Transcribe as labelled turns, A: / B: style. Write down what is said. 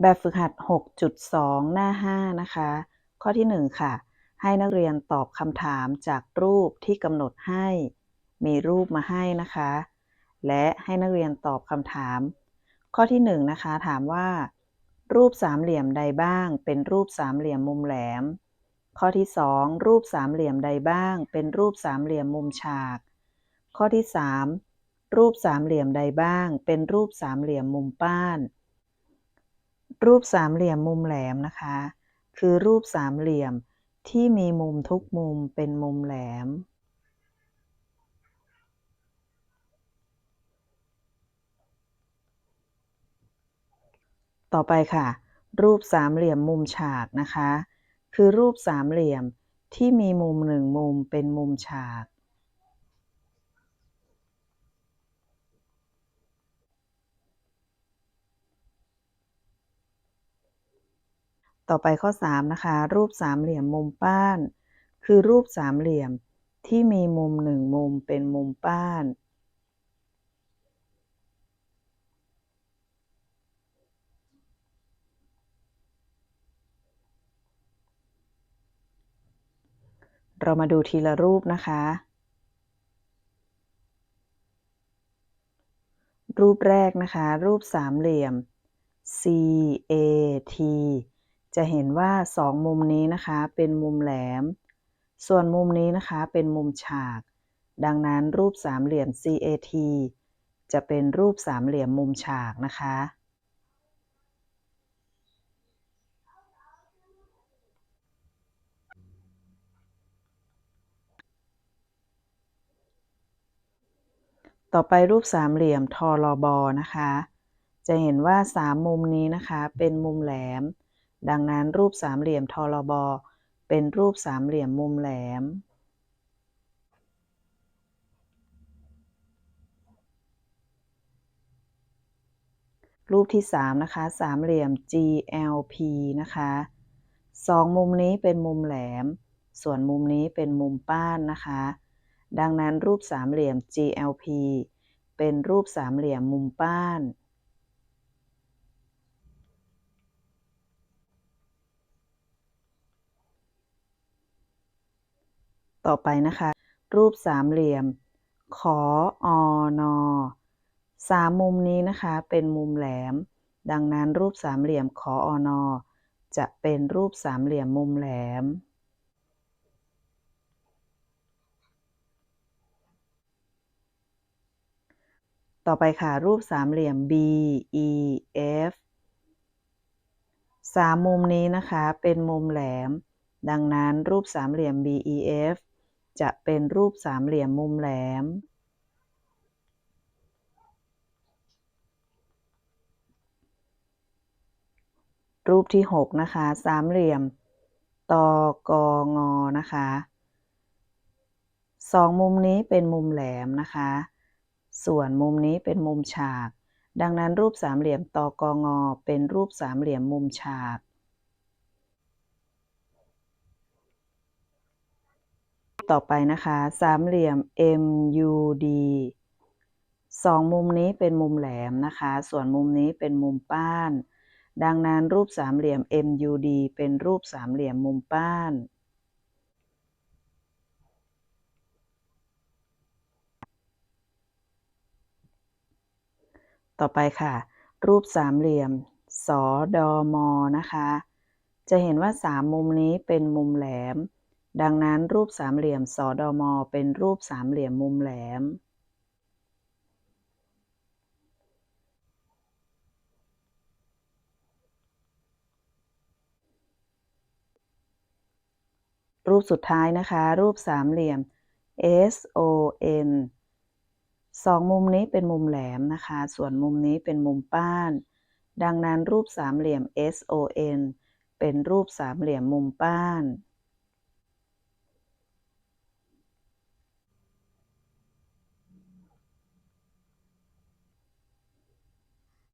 A: แบบฝึกหัด 6.2 หน้า 5 นะคะ ข้อที่ 1 ค่ะ ให้นักเรียนตอบคำถามจากรูปที่กำหนดให้ มีรูปมาให้นะคะ และให้นักเรียนตอบคำถาม ข้อที่ 1 นะคะ ถามว่า รูปสามเหลี่ยมใดบ้าง เป็นรูปสามเหลี่ยมมุมแหลม ข้อที่ 2 รูปสามเหลี่ยมใดบ้าง เป็นรูปสามเหลี่ยมมุมฉาก ข้อที่ 3 รูปสามเหลี่ยมใดบ้าง เป็นรูปสามเหลี่ยมมุมป้าน รูปสามเหลี่ยมมุมแหลมนะคะ คือรูปสามเหลี่ยมที่มีมุมทุกมุมเป็นมุมแหลม ต่อไปค่ะ รูปสามเหลี่ยมมุมฉากนะคะ คือรูปสามเหลี่ยมที่มีมุมหนึ่งมุมเป็นมุมฉาก ต่อไปข้อ 3 นะคะ รูปสามเหลี่ยมมุมป้าน คือรูปสามเหลี่ยมที่มีมุมหนึ่งมุมเป็นมุมป้าน เรามาดูทีละรูปนะคะ รูปแรกนะคะ รูปสามเหลี่ยม CAT จะเห็นว่าสองมุมนี้นะคะเป็นมุมแหลม ส่วนมุมนี้นะคะเป็นมุมฉาก ดังนั้นรูปสามเหลี่ยม CAT จะเป็นรูปสามเหลี่ยมมุมฉากนะคะ ต่อไปรูปสามเหลี่ยมทอรอบอนะคะ จะเห็นว่าสามมุมนี้นะคะเป็นมุมแหลม ดังนั้นรูปสามเหลี่ยมทอรบอเป็นรูปสามเหลี่ยมมุมแหลม รูปที่ 3 นะคะ สามเหลี่ยม GLP นะคะสองมุมนี้เป็นมุมแหลม ส่วนมุมนี้เป็นมุมป้านนะคะ ดังนั้นรูปสามเหลี่ยม GLP เป็นรูปสามเหลี่ยมมุมป้าน ต่อไปนะคะ รูปสามเหลี่ยม ขออนอสามมุมนี้นะคะเป็นมุมแหลม ดังนั้นรูปสามเหลี่ยมขออนอจะเป็นรูปสามเหลี่ยมมุมแหลม ต่อไปค่ะ รูปสามเหลี่ยม BEF สามมุมนี้นะคะเป็นมุมแหลม ดังนั้นรูปสามเหลี่ยม BEF จะเป็นรูปสามเหลี่ยมมุมแหลม รูปที่ 6 นะคะ สามเหลี่ยมตอกงนะคะสองมุมนี้เป็นมุมแหลมนะคะ ส่วนมุมนี้เป็นมุมฉาก ดังนั้นรูปสามเหลี่ยมตอกงเป็นรูปสามเหลี่ยมมุมฉาก ต่อไปนะคะ สามเหลี่ยม MUD สองมุมนี้เป็นมุมแหลมนะคะ ส่วนมุมนี้เป็นมุมป้าน ดังนั้นรูปสามเหลี่ยม MUD เป็นรูปสามเหลี่ยมมุมป้าน ต่อไปค่ะ รูปสามเหลี่ยม สอดอมอนะคะ จะเห็นว่าสามมุมนี้เป็นมุมแหลม ดังนั้นรูปสามเหลี่ยมสอดอมอเป็นรูปสามเหลี่ยมมุมแหลม รูปสุดท้ายนะคะ รูปสามเหลี่ยม SON สองมุมนี้เป็นมุมแหลมนะคะ ส่วนมุมนี้เป็นมุมป้าน ดังนั้นรูปสามเหลี่ยม SON เป็นรูปสามเหลี่ยมมุมป้าน